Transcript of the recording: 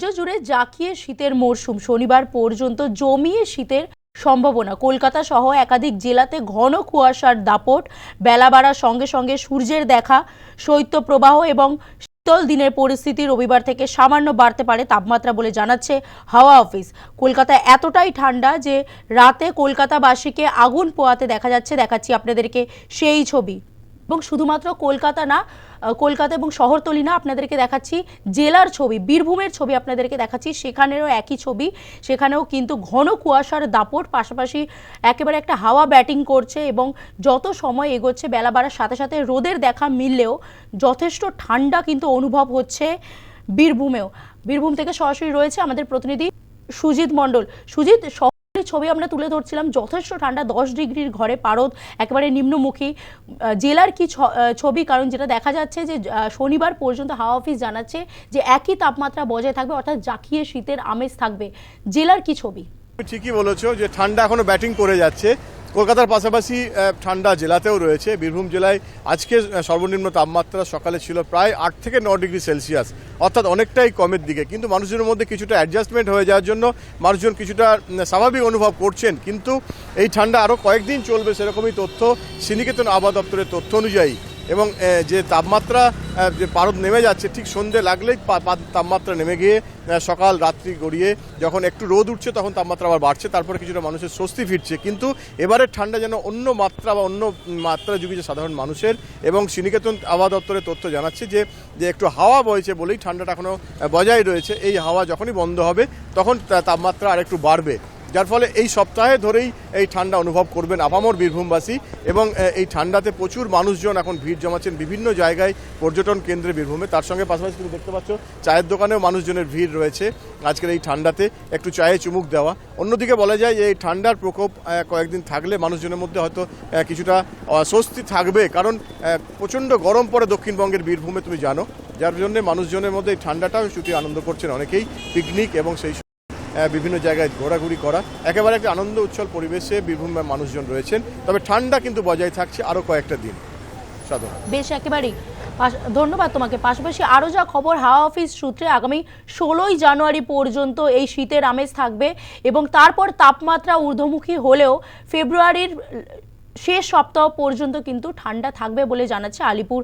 রাজ্য জুড়ে জাঁকিয়ে শীতের মরশুম। শনিবার পর্যন্ত জমিয়ে শীতের সম্ভাবনা। কলকাতা সহ একাধিক জেলাতে ঘন কুয়াশার দাপট। বেলা বাড়ার সঙ্গে সঙ্গে সূর্যের দেখা, শৈত্যপ্রবাহ এবং শীতল দিনের পরিস্থিতি রবিবার থেকে সামান্য বাড়তে পারে তাপমাত্রা বলে জানাচ্ছে হাওয়া অফিস। কলকাতায় এতটাই ঠান্ডা যে রাতে কলকাতাবাসীকে আগুন পোয়াতে দেখা যাচ্ছে। দেখাচ্ছি আপনাদেরকে সেই ছবি। এবং শুধুমাত্র কলকাতা না কলকাতা এবং শহরতলি না আপনাদেরকে দেখাচ্ছি, জেলার ছবি, বীরভূমের ছবি আপনাদেরকে দেখাচ্ছি, সেখানেরও একই ছবি, সেখানেও কিন্তু ঘন কুয়াশার দাপট, পাশাপাশি একেবারে একটা হাওয়া ব্যাটিং করছে এবং যত সময় এগোচ্ছে বেলা বাড়ার সাথে সাথে রোদের দেখা মিললেও যথেষ্ট ঠান্ডা কিন্তু অনুভব হচ্ছে বীরভূমেও। বীরভূম থেকে সরাসরি রয়েছে আমাদের প্রতিনিধি সুজিত মণ্ডল। সুজিত ছবি আমরা তুলে ধরছিলাম। যথেষ্ট ঠান্ডা, দশ ডিগ্রির ঘরে পারদ, একেবারে নিম্নমুখী। জেলার কি ছবি? কারণ যেটা দেখা যাচ্ছে যে শনিবার পর্যন্ত হাওয়া অফিস জানাচ্ছে যে, একই তাপমাত্রা বজায় থাকবে, অর্থাৎ জাকিয়ে শীতের আমেজ থাকবে। জেলার কি ছবি? ঠিকই বলেছ যে, ঠান্ডা এখনও ব্যাটিং করে যাচ্ছে। কলকাতার পাশাপাশি ঠান্ডা জেলাতেও রয়েছে। বীরভূম জেলায় আজকে সর্বনিম্ন তাপমাত্রা সকালে ছিল প্রায় আট থেকে ন ডিগ্রি সেলসিয়াস। অর্থাৎ অনেকটাই কমের দিকে। কিন্তু মানুষজনের মধ্যে কিছুটা অ্যাডজাস্টমেন্ট হয়ে যাওয়ার জন্য মানুষজন কিছুটা স্বাভাবিক অনুভব করছেন। কিন্তু এই ঠান্ডা আরও কয়েকদিন চলবে সেরকমই তথ্য সিনিকেতন আবহাওয়া দপ্তরের তথ্য অনুযায়ী। এবং যে তাপমাত্রা যে পারদ নেমে যাচ্ছে ঠিক সন্ধে লাগলেই তাপমাত্রা নেমে গিয়ে সকাল রাত্রি গড়িয়ে যখন একটু রোদ উঠছে তখন তাপমাত্রা আবার বাড়ছে তারপরে কিছুটা মানুষের স্বস্তি ফিরছে। কিন্তু এবারের ঠান্ডা যেন অন্য মাত্রা বা অন্য মাত্রা যুগিছে সাধারণ মানুষের এবং সিনিকেতন আবহাওয়া দপ্তরের তথ্য জানাচ্ছে যে যে একটু হাওয়া বইছে বলেই ঠান্ডাটা এখনও আহ, বজায় রয়েছে। এই হাওয়া যখনই বন্ধ হবে তখন তাপমাত্রা আর একটু বাড়বে। যার ফলে এই সপ্তাহে ধরেই এই ঠান্ডা অনুভব করবেন আপামর বীরভূমবাসী এবং এই ঠান্ডাতে প্রচুর মানুষজন এখন ভিড় জমাচ্ছেন বিভিন্ন জায়গায় পর্যটন কেন্দ্রে বীরভূমে। তার সঙ্গে পাশাপাশি তুমি দেখতে পাচ্ছ, চায়ের দোকানেও মানুষজনের ভিড় রয়েছে আজকের এই ঠান্ডাতে। একটু চায়ে চুমুক দেওয়া। অন্যদিকে বলা যায় যে এই ঠান্ডার প্রকোপ কয়েকদিন থাকলে মানুষজনের মধ্যে হয়তো কিছুটা অস্বস্তি থাকবে। কারণ প্রচণ্ড গরম পড়ে দক্ষিণবঙ্গের বীরভূমে, তুমি জানো। যার জন্য মানুষজনের মধ্যে এই ঠান্ডাটাও শুধু আনন্দ করছেন অনেকেই। পিকনিক এবং সেই বিভিন্ন জায়গায় ঘোরাঘুরি করা। একেবারে একটা আনন্দ উচ্ছল পরিবেশে বীরভূমের মানুষজন রয়েছেন। তবে ঠান্ডা কিন্তু বজায় থাকছে আরও কয়েকটা দিন। বেশ একেবারেই। ধন্যবাদ তোমাকে। পাশাপাশি আরও যা খবর, হাওয়া অফিস সূত্রে আগামী ষোলোই জানুয়ারি পর্যন্ত এই শীতের আমেজ থাকবে এবং তারপর তাপমাত্রা ঊর্ধ্বমুখী হলেও ফেব্রুয়ারির শেষ সপ্তাহ পর্যন্ত কিন্তু ঠান্ডা থাকবে বলে জানাচ্ছে আলিপুর